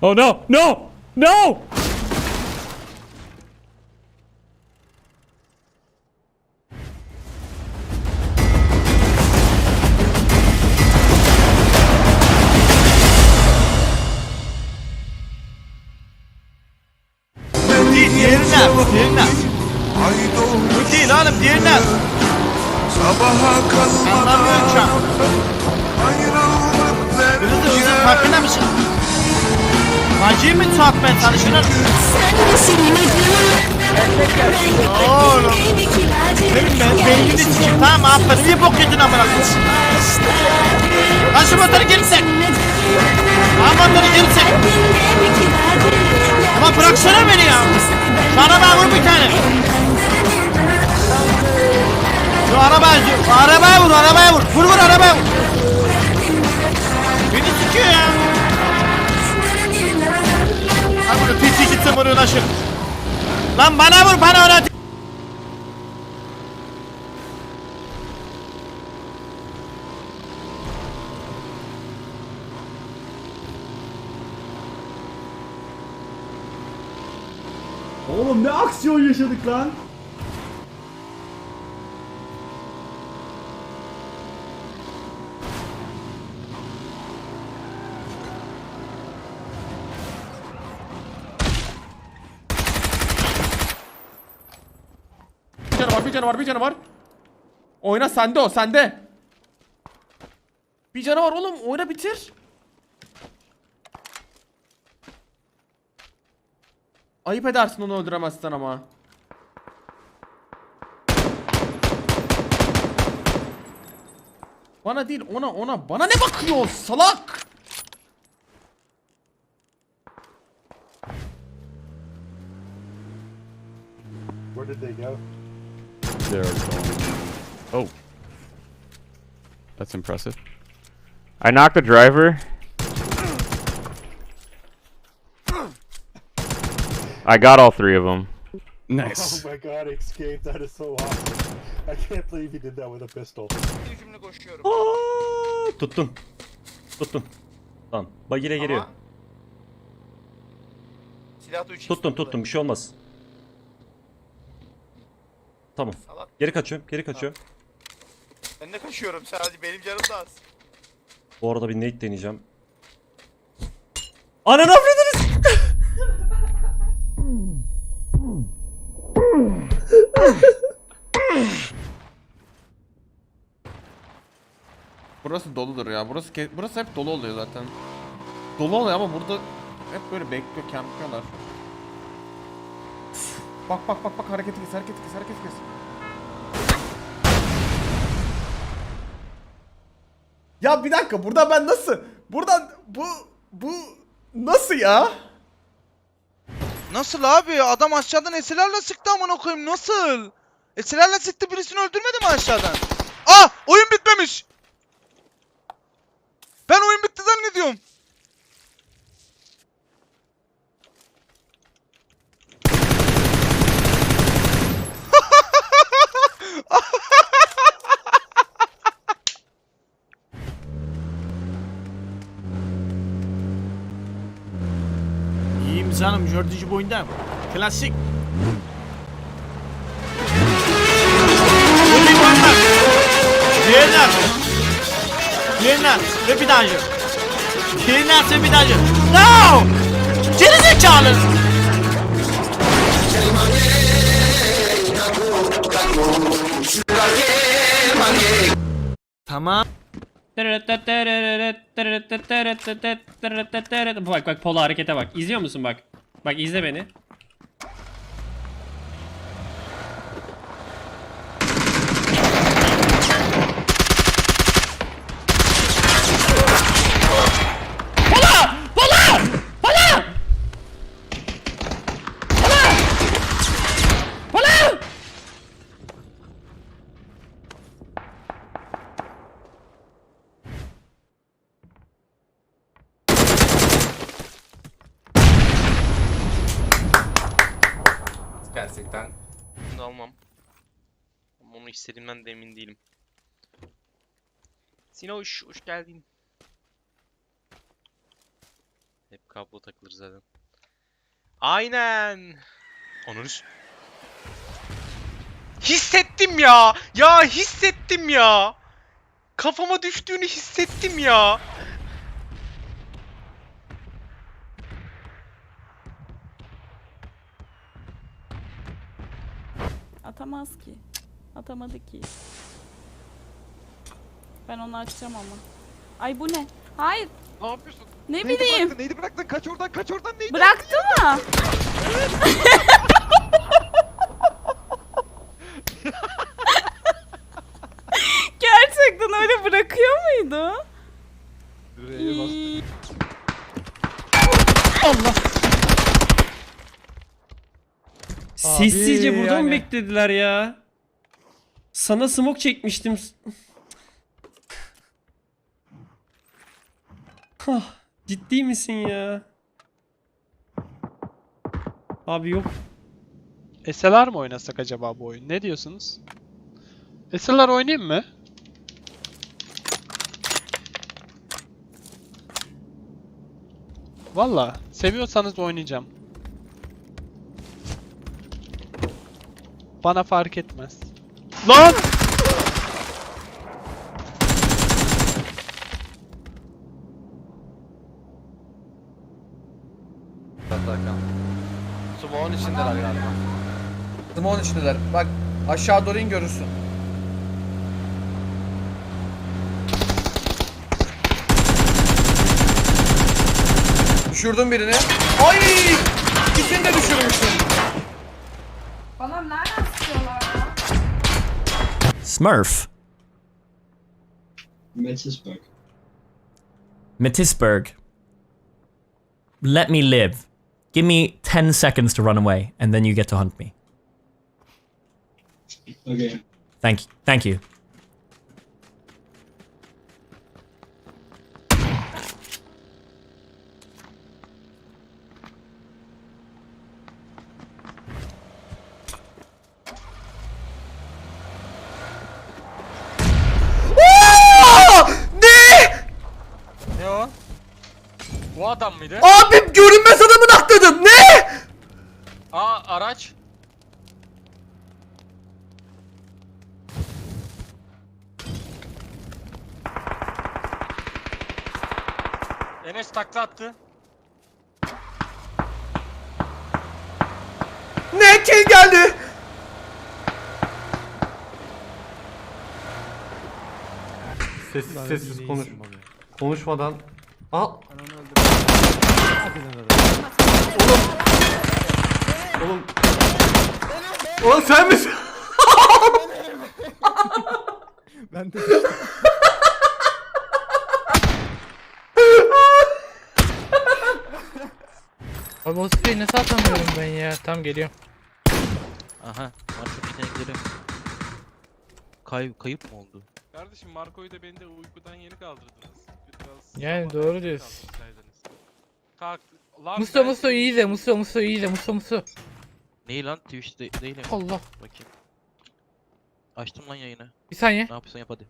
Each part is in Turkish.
Oh no! No! No! Değil, diğeri nerede? Diğeri nerede? Bu değil oğlum, diğeri nerede? Sabaha Anlamıyorum şu an. Hızlı hızlı farkında mısın? Hacı mı tuhatmaya çalışıyorlar? Oğlum. Benim ben beynini sikeyim tamam mı? Abla niye bok yedin amına? Lan şu motoru geri çek. Lan motoru geri çek. Ama bıraksana beni ya. Şu arabaya vur bir tane. Şu arabaya, şu arabaya vur, arabaya vur. Vur vur arabaya vur. Beni sikiyor ya. Lan bunu piti gitsin bunu uğraşır. Lan bana vur, bana ona. Oğlum ne aksiyon yaşadık lan. Bir canı var, bir canı var, bir canı var. Oyna sende o, sende. Bir canı var oğlum, oyna bitir. Ayıp edersin onu öldüremezsen ama. Bana değil, ona ona. Bana ne bakıyor salak? Where did they go? They're going. Oh. That's impressive. I knocked the driver. I got all three of them. Nice. Oh my god, escape! That is so awesome. I can't believe he did that with a pistol. Oh, Aa, tuttun. Tuttun. Tamam. Bagire geliyor. Silah da 3 Tuttun tuttun bir şey olmaz. Tamam. Salak. Geri kaçıyorum. Geri kaçıyorum. Ben de kaçıyorum sadece benim canım da az. Bu arada bir nade deneyeceğim. Ananı affediniz. Burası doludur ya. Burası ke- burası hep dolu oluyor zaten. Dolu oluyor ama burada hep böyle bekliyor, kempliyorlar. Bak bak bak bak hareketi kes, hareketi kes, hareketi kes. Ya bir dakika burada ben nasıl? Buradan bu bu nasıl ya? Nasıl abi? Adam aşağıdan eserlerle sıktı amına koyayım. Nasıl? Eserlerle sıktı birisini öldürmedi mi aşağıdan? Ah! Oyun bitmemiş. Ben oyun bitti zannediyorum. İyiyim canım dördüncü. Klasik. Boyunda. Nerede? Diğeri nerede? Ve bir daha. Diğeri nerede bir daha. No! Geri zekalı. Tamam. Bak bak polo harekete bak. İzliyor musun bak? Bak izle beni. Pola! Pola! Pola! Pola! Pola! Gerçekten. Bunu almam. Ama onu istediğimden de emin değilim. Sinoş, hoş geldin. Hep kablo takılır zaten. Aynen. Onuruz. Hissettim ya. Ya hissettim ya. Kafama düştüğünü hissettim ya. Atamaz ki. Atamadı ki. Ben onu açacağım ama. Ay bu ne? Hayır. Ne yapıyorsun? Ne bileyim. Neydi bıraktın? Kaç oradan kaç oradan neydi? Bıraktı mı? Gerçekten öyle bırakıyor muydu? İyi. Sessizce burada mı yani. beklediler ya? Sana smoke çekmiştim. Hah, ciddi misin ya? Abi yok. SLR mı oynasak acaba bu oyun? Ne diyorsunuz? SLR oynayayım mı? Valla seviyorsanız oynayacağım. Bana fark etmez. Lan! Smoke'un içindeler galiba. Smoke'un içindeler. Bak aşağı doğru in görürsün. Düşürdüm birini. Ay! İkisini de düşürmüştüm. Bana nereden? Smurf. Metisburg. Metisburg. Let me live. Give me 10 seconds to run away, and then you get to hunt me. Okay. Thank you. thank you. Bu adam mıydı? Abim görünmez adamın atladım. Ne? Aa araç. Enes takla attı. Ne? Kim geldi? Sessiz sessiz konuş. Konuşmadan. Al. Oğlum. Oğlum. Oğlum sen misin? Abi o spreyi nasıl atamıyorum ben ya? Tam geliyorum. Aha. Market'ten gidelim. Kay kayıp mı oldu? Kardeşim Marco'yu da beni de uykudan yeni kaldırdınız. Biraz Yani doğru diyorsun. Kalktı. Lan Musto Musto iyi de Musto Musto iyi de Musto Musto. Neyi lan? Twitch'te değilim. Allah. Bakayım. Açtım lan yayını. Bir saniye. Ne yapıyorsan yap hadi.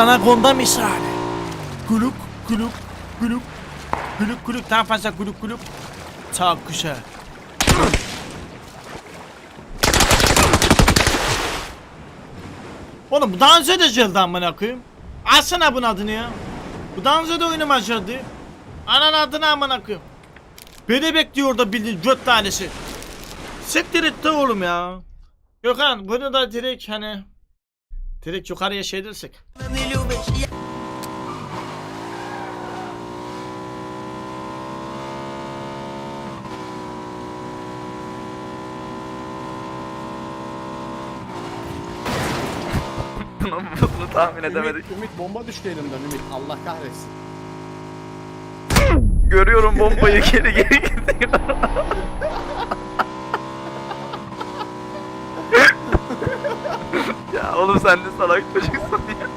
Anakonda misali. Kuluk kuluk kuluk. Kuluk kuluk daha fazla kuluk kuluk. Çok güzel. Oğlum bu dans lan amına koyayım. Alsana bunun adını ya. Bu dans ede oynamayacaktı. Anan adını amına koyayım. Beni bekliyor orada bildiğin göt tanesi. Siktir et de oğlum ya. Gökhan bunu da direkt hani direkt yukarıya şey dersek. Bunu, bunu tahmin edemedik. Ümit, Ümit bomba düştü elimden Ümit. Allah kahretsin. Görüyorum bombayı geri geri gidiyor. ya oğlum sen de salak çocuksun ya.